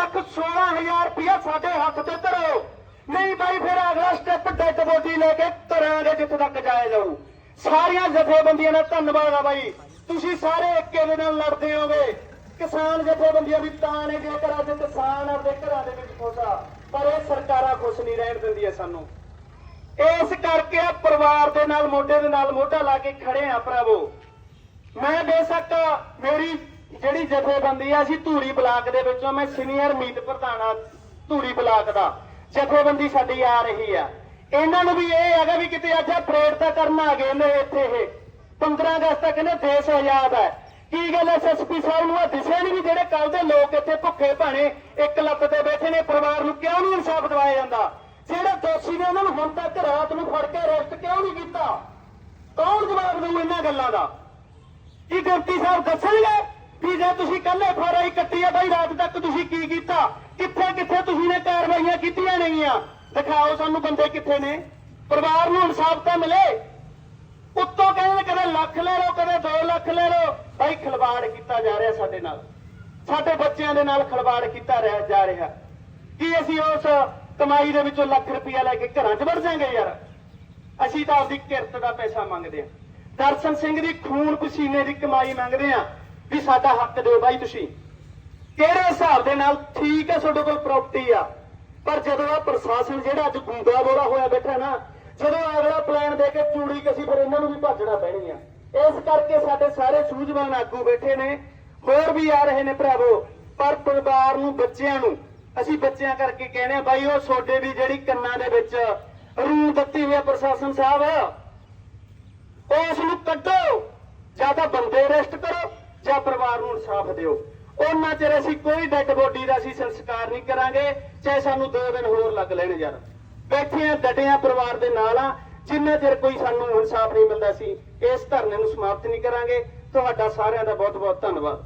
ਲੱਖ 16000 ਰੁਪਇਆ ਸਾਡੇ ਹੱਥ ਤੇ ਧਰੋ। ਨਹੀਂ ਬਾਈ, ਫਿਰ ਅਗਲਾ ਸਟੈਪ ਡੈਡ ਬੋਡੀ ਲੈ ਕੇ ਕਰਾਂਗੇ ਜਿੱਥੇ ਤੱਕ ਜਾਇਆ ਜਾਊ। ਸਾਰੀਆਂ ਜਥੇਬੰਦੀਆਂ ਦਾ ਧੰਨਵਾਦ ਆ ਬਾਈ। ਤੁਸੀਂ ਸਾਰੇ ਇੱਕੇ ਦੇ ਨਾਲ ਲੜਦੇ ਹੋਗੇ ਕਿਸਾਨ ਜਥੇਬੰਦੀਆਂ ਵੀ ਤਾਂ ਨੇ ਜੇਕਰ ਅੱਜ ਕਿਸਾਨ ਆਪਦੇ ਘਰਾਂ ਦੇ ਵਿੱਚ ਖੁਸ਼ ਪਰ ਇਹ ਸਰਕਾਰਾਂ ਖੁਸ਼ ਨਹੀਂ ਰਹਿਣ ਦਿੰਦੀਆਂ ਸਾਨੂੰ। ਇਸ ਕਰਕੇ ਆ ਪਰਿਵਾਰ ਦੇ ਨਾਲ, ਮੋਢੇ ਦੇ ਨਾਲ ਮੋਢਾ ਲਾ ਕੇ ਖੜੇ ਆ ਭਰਾਵੋ। ਮੈਂ ਬੇਸ਼ੱਕ ਮੇਰੀ ਜਿਹੜੀ ਜਥੇਬੰਦੀ ਆ ਸੀ ਧੂਰੀ ਬਲਾਕ ਦੇ ਵਿੱਚੋਂ ਮੈਂ ਸੀਨੀਅਰ ਮੀਤ ਪ੍ਰਧਾਨ ਆ, ਧੂਰੀ ਬਲਾਕ ਦਾ। ਜਥੇਬੰਦੀ ਸਾਡੀ ਆ ਰਹੀ ਆ। ਇਹਨਾਂ ਨੂੰ ਵੀ ਇਹ ਹੈਗਾ ਵੀ ਕਿਤੇ ਅੱਜ ਪਰੇਡ ਤਾਂ ਕਰਨ ਆ ਗਏ ਨੇ ਇੱਥੇ ਇਹ। 15 ਅਗਸਤ ਤੱਕ ਕਹਿੰਦੇ ਦੇਸ਼ ਆਜ਼ਾਦ ਹੈ ਕੀ ਗੱਲ ਐਸਐਸਪੀ ਸਾਹਿਬ ਨੂੰ ਦਿਸਿਆ ਨਹੀਂ ਵੀ ਜਿਹੜੇ ਕੱਲ ਦੇ ਲੋਕ ਇੱਥੇ ਭੁੱਖੇ ਭਾਣੇ ਇੱਕ ਲੱਤ ਤੇ ਬੈਠੇ ਨੇ, ਪਰਿਵਾਰ ਨੂੰ ਕਿਉਂ ਨਹੀਂ ਇਨਸਾਫ ਦਿਵਾਇਆ ਜਾਂਦਾ? ਜਿਹੜੇ ਦੋਸ਼ੀ ਨੇ ਉਹਨਾਂ ਨੂੰ ਹੁਣ ਤੱਕ ਰਾਤ ਨੂੰ ਫੜ ਕੇ ਅਰੈਸਟ ਕਿਉਂ ਨਹੀਂ ਕੀਤਾ? ਕੌਣ ਜਵਾਬ ਦੇਊ ਇਹਨਾਂ ਗੱਲਾਂ ਦਾ? ਕੀ ਗੁਰਤੀ ਸਾਹਿਬ ਦੱਸਣਗੇ? ਵੀ ਜੇ ਤੁਸੀਂ ਕੱਲੇ ਐਫਆਰਆਈ ਕੱਟੀ ਆ ਬਾਈ, ਰਾਤ ਤੱਕ ਤੁਸੀਂ ਕੀ ਕੀਤਾ? ਕਿੱਥੇ ਕਿੱਥੇ ਤੁਸੀਂ ਨੇ ਕਾਰਵਾਈਆਂ ਕੀਤੀਆਂ ਨਹੀਂਆਂ ਦਿਖਾਓ ਸਾਨੂੰ ਬੰਦੇ ਕਿੱਥੇ ਨੇ। ਪਰਿਵਾਰ ਨੂੰ ਇਨਸਾਫ ਤਾਂ ਮਿਲੇ। ਉੱਤੋਂ ਕਹਿੰਦੇ ਕਦੇ ਲੱਖ ਲੈ ਲਓ, ਕਦੇ 2 ਲੱਖ ਲੈ ਲਓ। ਬਾਈ, ਖਿਲਵਾੜ ਕੀਤਾ ਜਾ ਰਿਹਾ ਸਾਡੇ ਨਾਲ। ਸਾਡੇ ਬੱਚਿਆਂ ਦੇ ਨਾਲ ਖਿਲਵਾੜ ਕੀਤਾ ਰਿਹਾ ਜਾ ਰਿਹਾ। ਕੀ ਅਸੀਂ ਉਸ ਕਮਾਈ ਦੇ ਵਿੱਚੋਂ ਲੱਖ ਰੁਪਇਆ ਲੈ ਕੇ ਘਰਾਂ 'ਚ ਵੜ ਜਾਾਂਗੇ ਯਾਰ? ਅਸੀਂ ਤਾਂ ਆਪਦੀ ਕਿਰਤ ਦਾ ਪੈਸਾ ਮੰਗਦੇ ਆ ਦਰਸ਼ਨ ਸਿੰਘ ਦੀ ਖੂਨ ਪਸੀਨੇ ਦੀ ਕਮਾਈ ਮੰਗਦੇ ਆ ਵੀ ਸਾਡਾ ਹੱਕ ਦਿਓ ਬਾਈ ਤੁਸੀਂ। ਕਿਹੜੇ ਹਿਸਾਬ ਦੇ ਨਾਲ ਠੀਕ ਹੈ ਤੁਹਾਡੇ ਕੋਲ ਪ੍ਰਾਪਰਟੀ ਆ? ਪਰ ਜਦੋਂ ਆ ਪ੍ਰਸ਼ਾਸਨ ਜਿਹੜਾ ਅੱਜ ਗੁੰਡਾ ਬੋਲਾ ਹੋਇਆ ਬੈਠਾ ਨਾ, ਜਦੋਂ ਅਗਲਾ ਪਲਾਨ ਦੇ ਕੇ ਚੂੜੀ ਕਸੀ, ਫਿਰ ਇਹਨਾਂ ਨੂੰ ਵੀ ਭੱਜਣਾ ਪੈਣੀ ਆ। ਇਸ ਕਰਕੇ ਸਾਡੇ ਸਾਰੇ ਸੂਝਵਾਨ ਆਗੂ ਬੈਠੇ ਨੇ, ਹੋਰ ਵੀ ਆ ਰਹੇ ਨੇ ਭਰਾਵੋ, ਪਰ ਪਰਿਵਾਰ ਨੂੰ, ਬੱਚਿਆਂ ਨੂੰ, ਅਸੀਂ ਬੱਚਿਆਂ ਕਰਕੇ ਕਹਿੰਦੇ ਆ, ਬਾਈ, ਉਹ ਤੁਹਾਡੇ ਵੀ ਜਿਹੜੀ ਕੰਨਾਂ ਦੇ ਵਿੱਚ ਰੂਹ ਦਿੱਤੀ ਹੋਈ ਆ ਪ੍ਰਸ਼ਾਸਨ ਸਾਹਿਬ ਉਸ ਨੂੰ ਕੱਢੋ, ਜਾਂ ਤਾਂ ਬੰਦੇ ਅਰੈਸਟ ਕਰੋ। ਜਾਂ ਪਰਿਵਾਰ ਨੂੰ ਇਨਸਾਫ ਦਿਓ। ਉਹਨਾਂ ਚਿਰ ਅਸੀਂ ਕੋਈ ਡੈੱਡ ਬੋਡੀ ਦਾ ਅਸੀਂ ਸੰਸਕਾਰ ਨਹੀਂ ਕਰਾਂਗੇ, ਚਾਹੇ ਸਾਨੂੰ 2 ਦਿਨ ਹੋਰ ਲੱਗ ਲੈਣ ਯਾਰ। ਬੈਠੇ ਆ, ਡਟੇ ਆ ਪਰਿਵਾਰ ਦੇ ਨਾਲ ਆ, ਜਿੰਨਾ ਚਿਰ ਕੋਈ ਸਾਨੂੰ ਇਨਸਾਫ ਨਹੀਂ ਮਿਲਦਾ ਸੀ, ਇਸ ਧਰਨੇ ਨੂੰ ਸਮਾਪਤ ਨਹੀਂ ਕਰਾਂਗੇ। ਤੁਹਾਡਾ ਸਾਰਿਆਂ ਦਾ ਬਹੁਤ ਬਹੁਤ ਧੰਨਵਾਦ।